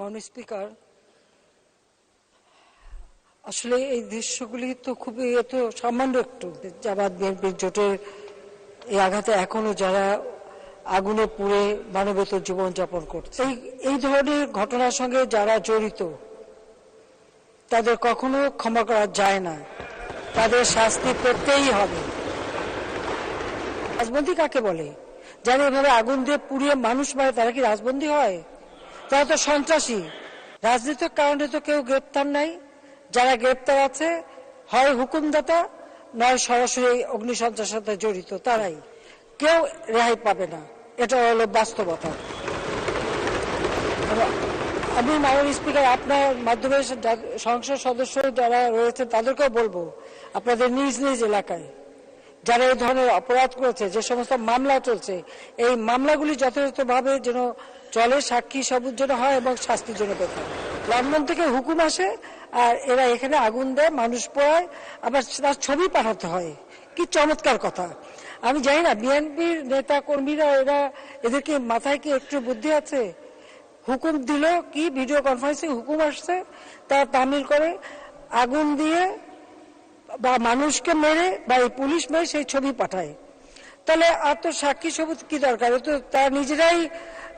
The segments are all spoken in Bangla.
মাননীয় স্পিকার, আসলে এই দৃশ্যগুলি তো খুবই এত সামান্য একটু। জামাত বিএনপির জোটের এই আঘাতে এখনও যারা আগুনে পুড়ে মানবেতর জীবনযাপন করছে। এই এই ধরনের ঘটনার সঙ্গে যারা জড়িত, তাদের কখনো ক্ষমা করা যায় না। তাদের শাস্তি করতেই হবে। রাজবন্দী কাকে বলে? যারা এভাবে আগুন দিয়ে পুড়িয়ে মানুষ মারে, তারা কি রাজবন্দী হয়? তারা তো সন্ত্রাসী। রাজনৈতিক কারণে তো কেউ গ্রেপ্তার নাই। যারা গ্রেপ্তার আছে, হয় হুকুমদাতা, নয় সরাসরি এই অগ্নিসন্ত্রাসের সাথে জড়িত, তারাই। কেউ রেহাই পাবে না। এটা হলো বাস্তবতা। আমি মাননীয় স্পিকার, আপনার মাধ্যমে সংসদ সদস্য যারা রয়েছে তাদেরকেও বলব, আপনাদের নিজ নিজ এলাকায় যারা এই ধরনের অপরাধ করেছে, যে সমস্ত মামলা চলছে, এই মামলাগুলি যথাযথভাবে যেন চলে, সাক্ষী সবুজ যেন হয় এবং শাস্তির জন্য পেতে লন্ডন থেকে হুকুম আসে, আর এরা এখানে আগুন দেয়, মানুষ পোড়ায়, আবার তার ছবি পাঠাতে হয়। কি চমৎকার কথা। আমি জানি না, বিএনপির নেতা কর্মীরা এরা এদেরকে মাথায় কি একটু বুদ্ধি আছে? হুকুম দিল কি? ভিডিও কনফারেন্সিং হুকুম আসছে, তারা তামিল করে, আগুন দিয়ে বা মানুষকে মেরে বা এই পুলিশ মেরে সেই ছবি পাঠায়। তাহলে আর তো সাক্ষী সবুজ কি দরকার? তো তারা নিজেরাই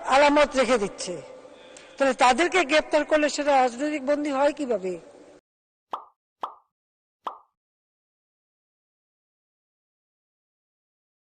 আলামত রেখে দিচ্ছে। তাহলে তাদেরকে গ্রেপ্তার করলে সেটা রাজনৈতিক বন্দী হয় কীভাবে?